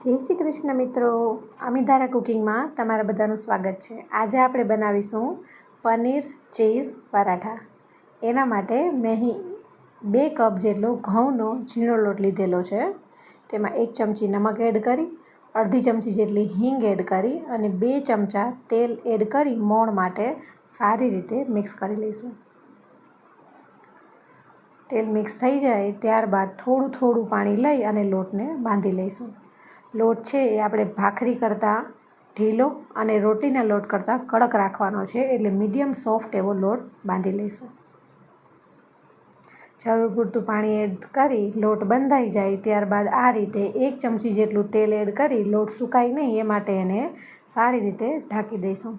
જય શ્રી કૃષ્ણ મિત્રો. અમિધારા કુકિંગમાં તમારા બધાનું સ્વાગત છે. આજે આપણે બનાવીશું પનીર ચીઝ પરાઠા. એના માટે મેં બે કપ જેટલો ઘઉંનો ઝીણો લોટ લીધેલો છે. તેમાં એક ચમચી નમક એડ કરી, અડધી ચમચી જેટલી હિંગ એડ કરી અને બે ચમચા તેલ એડ કરી મોણ માટે સારી રીતે મિક્સ કરી લઈશું. તેલ મિક્સ થઈ જાય ત્યારબાદ થોડું થોડું પાણી લઈ અને લોટને બાંધી લઈશું. લોટ છે એ આપણે ભાખરી કરતાં ઢીલો અને રોટીના લોટ કરતાં કડક રાખવાનો છે. એટલે મીડિયમ સોફ્ટ એવો લોટ બાંધી લઈશું. જરૂર પૂરતું પાણી એડ કરી લોટ બંધાઈ જાય ત્યારબાદ આ રીતે એક ચમચી જેટલું તેલ એડ કરી લોટ સુકાય નહીં એ માટે એને સારી રીતે ઢાંકી દઈશું.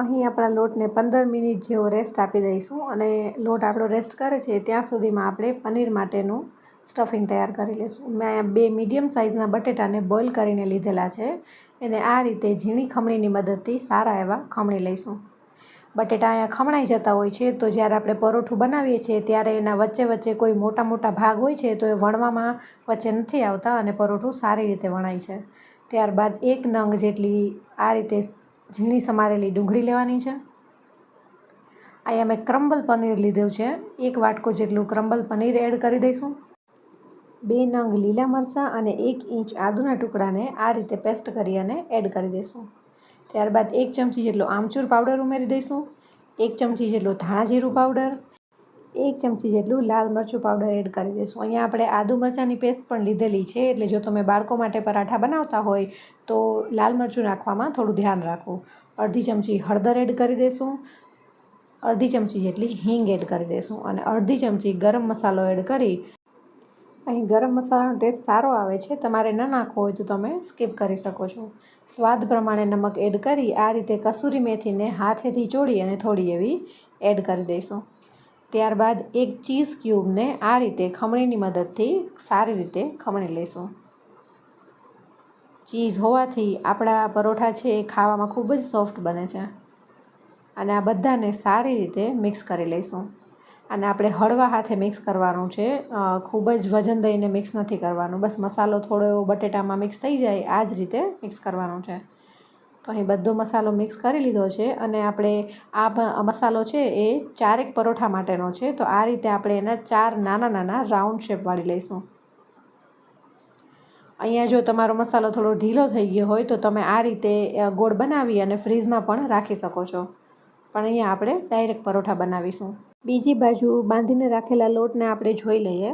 અહીં આપણા લોટને પંદર મિનિટ જેવો રેસ્ટ આપી દઈશું અને લોટ આપણો રેસ્ટ કરે છે ત્યાં સુધીમાં આપણે પનીર માટેનું સ્ટફિંગ તૈયાર કરી લઈશું મેં અહીંયા બે મીડિયમ સાઇઝના બટેટાને બોઇલ કરીને લીધેલા છે. એને આ રીતે ઝીણી ખમણીની મદદથી સારા એવા ખમણી લઈશું. બટેટા અહીંયા ખમણાઈ જતા હોય છે, તો જ્યારે આપણે પરોઠું બનાવીએ છીએ, ત્યારે એના વચ્ચે વચ્ચે કોઈ મોટા મોટા ભાગ હોય છે, તો એ વણવામાં વચ્ચે નથી આવતા અને પરોઠું સારી રીતે વણાય છે. ત્યારબાદ એક નંગ જેટલી આ રીતે ઝીણી સમારેલી ડુંગળી લેવાની છે. અહીંયા મેં ક્રમ્બલ પનીર લીધું છે. એક વાટકો જેટલું ક્રમ્બલ પનીર એડ કરી દઈશું. બે નંગ લીલા મરચાં અને એક ઇંચ આદુના ટુકડાને આ રીતે પેસ્ટ કરી અને એડ કરી દઈશું ત્યારબાદ એક ચમચી જેટલો આમચૂર પાવડર ઉમેરી દઈશું, એક ચમચી જેટલો ધાણા જીરું પાવડર, એક ચમચી જેટલું લાલ મરચું પાવડર એડ કરી દઈશું. અહીંયા આપણે આદુ મરચાંની પેસ્ટ પણ લીધેલી છે, એટલે જો તમે બાળકો માટે પરાઠા બનાવતા હોય તો લાલ મરચું નાખવામાં થોડું ધ્યાન રાખવું. અડધી ચમચી હળદર એડ કરી દઈશું, અડધી ચમચી જેટલી હિંગ એડ કરી દઈશું અને અડધી ચમચી ગરમ મસાલો એડ કરી અહીં ગરમ મસાલાનો ટેસ્ટ સારો આવે છે. તમારે ન નાખવો હોય તો તમે સ્કીપ કરી શકો છો. સ્વાદ પ્રમાણે નમક એડ કરી આ રીતે કસૂરી મેથીને હાથેથી ચોળી અને થોડી એવી એડ કરી દઈશું. ત્યારબાદ એક ચીઝ ક્યુબને આ રીતે ખમણીની મદદથી સારી રીતે ખમણી લઈશું ચીઝ હોવાથી આપણા પરોઠા છે એ ખાવામાં ખૂબ જ સોફ્ટ બને છે. અને આ બધાને સારી રીતે મિક્સ કરી લઈશું. અને આપણે હળવા હાથે મિક્સ કરવાનું છે. ખૂબ જ વજન દઈને મિક્સ નથી કરવાનું. બસ મસાલો થોડો એવો બટેટામાં મિક્સ થઈ જાય, આ જ રીતે મિક્સ કરવાનું છે. તો અહીં બધો મસાલો મિક્સ કરી લીધો છે અને આપણે આ મસાલો છે એ ચારેક પરોઠા માટેનો છે. તો આ રીતે આપણે એના ચાર નાના નાના રાઉન્ડ શેપ વાળી લઈશું. અહીંયા જો તમારો મસાલો થોડો ઢીલો થઈ ગયો હોય તો તમે આ રીતે ગોળ બનાવી અને ફ્રીઝમાં પણ રાખી શકો છો. પણ અહીંયા આપણે ડાયરેક્ટ પરોઠા બનાવીશું. બીજી બાજુ બાંધીને રાખેલા લોટને આપણે જોઈ લઈએ.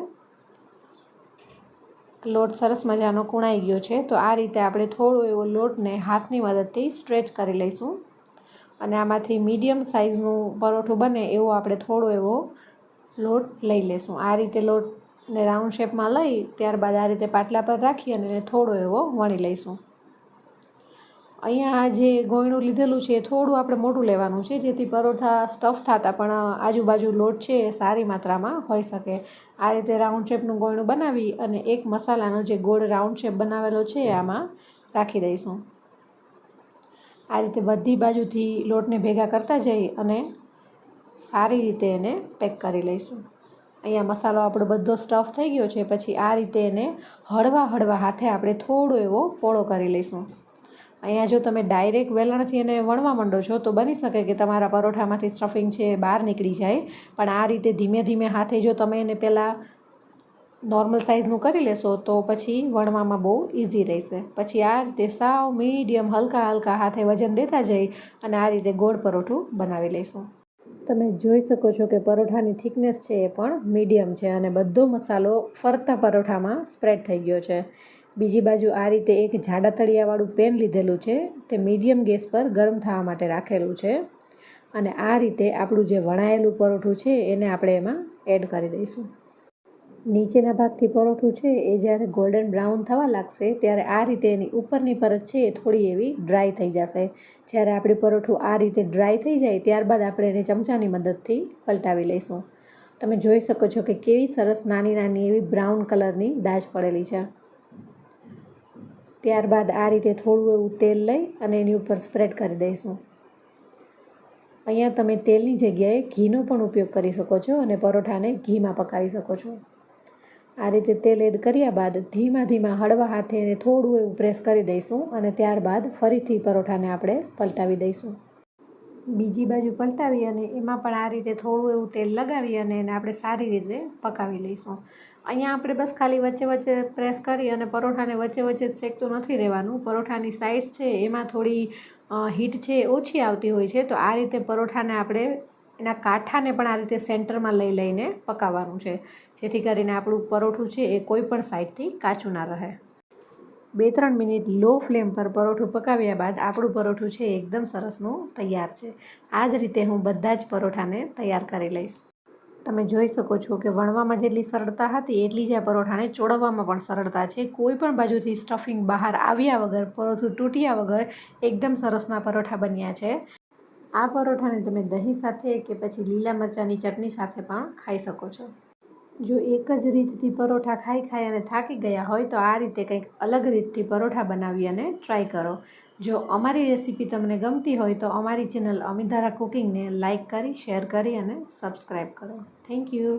લોટ સરસ મજાનો કૂણાઈ ગયો છે, તો આ રીતે આપણે થોડો એવો લોટને હાથની મદદથી સ્ટ્રેચ કરી લઈશું. અને આમાંથી મીડિયમ સાઇઝનું પરોઠું બને એવો આપણે થોડો એવો લોટ લઈ લઈશું. આ રીતે લોટને રાઉન્ડ શેપમાં લઈ ત્યારબાદ આ રીતે પાટલા પર રાખી અને થોડો એવો વણી લઈશું. અહીંયા જે ગોયણું લીધેલું છે એ થોડું આપણે મોટું લેવાનું છે, જેથી પરોઠા સ્ટફ થતા, પણ આજુબાજુ લોટ છે એ સારી માત્રામાં હોઈ શકે. આ રીતે રાઉન્ડ શેપનું ગોયણું બનાવી અને એક મસાલાનો જે ગોળ રાઉન્ડ શેપ બનાવેલો છે આમાં રાખી દઈશું. આ રીતે બધી બાજુથી લોટને ભેગા કરતા જઈ અને સારી રીતે એને પેક કરી લઈશું. અહીંયા મસાલો આપણો બધો સ્ટફ થઈ ગયો છે, પછી આ રીતે એને હળવા હળવા હાથે આપણે થોડો એવો પોળો કરી લઈશું. અહીંયા જો તમે ડાયરેક્ટ વેલણથી એને વણવા માંડો છો, તો બની શકે કે તમારા પરોઠામાંથી સ્ટફિંગ છે બહાર નીકળી જાય. પણ આ રીતે ધીમે ધીમે હાથે જો તમે એને પહેલાં નોર્મલ સાઇઝનું કરી લેશો, તો પછી વણવામાં બહુ ઇઝી રહેશે. પછી આ રીતે સાવ મીડિયમ, હલકા હલકા હાથે વજન દેતા જઈ અને આ રીતે ગોળ પરોઠું બનાવી લઈશું તમે જોઈ શકો છો કે પરોઠાની થિકનેસ છે એ પણ મીડિયમ છે અને બધો મસાલો ફરતા પરોઠામાં સ્પ્રેડ થઈ ગયો છે. બીજી બાજુ આ રીતે એક જાડા તળિયાવાળું પેન લીધેલું છે, તે મીડિયમ ગેસ પર ગરમ થવા માટે રાખેલું છે. અને આ રીતે આપણું જે વણાયેલું પરોઠું છે, એને આપણે એમાં એડ કરી દઈશું. નીચેના ભાગથી પરોઠું છે, એ જ્યારે ગોલ્ડન બ્રાઉન થવા લાગશે, ત્યારે આ રીતે એની ઉપરની પરત છે, એ થોડી એવી ડ્રાય થઈ જશે. જ્યારે આપણું પરોઠું આ રીતે ડ્રાય થઈ જાય, ત્યારબાદ આપણે એને ચમચાની મદદથી પલટાવી લઈશું. તમે જોઈ શકો છો કે કેવી સરસ નાની નાની એવી બ્રાઉન કલરની દાજ પડેલી છે. ત્યારબાદ આ રીતે થોડું એવું તેલ લઈ અને એની ઉપર સ્પ્રેડ કરી દઈશું. અહીંયા તમે તેલની જગ્યાએ ઘીનો પણ ઉપયોગ કરી શકો છો અને પરોઠાને ઘીમાં પકાવી શકો છો. આ રીતે તેલ એડ કર્યા બાદ ધીમા ધીમા હળવા હાથે એને થોડું એવું પ્રેસ કરી દઈશું અને ત્યારબાદ ફરીથી પરોઠાને આપણે પલટાવી દઈશું. બીજી બાજુ પલટાવી અને એમાં પણ આ રીતે થોડું એવું તેલ લગાવી અને એને આપણે સારી રીતે પકાવી લઈશું. અહીંયા આપણે બસ ખાલી વચ્ચે વચ્ચે પ્રેસ કરી અને પરોઠાને વચ્ચે વચ્ચે શેકતું નથી રહેવાનું. પરોઠાની સાઇડ્સ છે, એમાં થોડી હીટ છે, ઓછી આવતી હોય છે, તો આ રીતે પરોઠાને આપણે એના કાંઠાને પણ આ રીતે સેન્ટરમાં લઈ લઈને પકાવવાનું છે. જેથી કરીને આપણું પરોઠું છે એ કોઈ પણ સાઈડથી કાચું ના રહે. બે ત્રણ મિનિટ લો ફ્લેમ પર પરોઠું પકાવ્યા બાદ આપણું પરોઠું છે એકદમ સરસનું તૈયાર છે. આ જ રીતે હું બધા જ પરોઠાને તૈયાર કરી લઈશ. તમે જોઈ શકો છો કે વણવામાં જેટલી સરળતા હતી, એટલી જ આ પરોઠાને ચોળવવામાં પણ સરળતા છે. કોઈ પણ બાજુથી સ્ટફિંગ બહાર આવ્યા વગર, પરોઠું તૂટ્યા વગર એકદમ સરસના પરોઠા બન્યા છે. આ પરોઠાને તમે દહીં સાથે કે પછી લીલા મરચાંની ચટણી સાથે પણ ખાઈ શકો છો. જો એક જ રીતથી પરોઠા ખાઈ ખાઈ અને થાકી ગયા હોય તો આ રીતે કંઈક અલગ રીતથી પરોઠા બનાવી અને ટ્રાય કરો. જો અમારી રેસીપી તમને ગમતી હોય તો અમારી ચેનલ અમિધારા કુકિંગને લાઇક કરી, શેર કરી અને સબસ્ક્રાઈબ કરો. Thank you.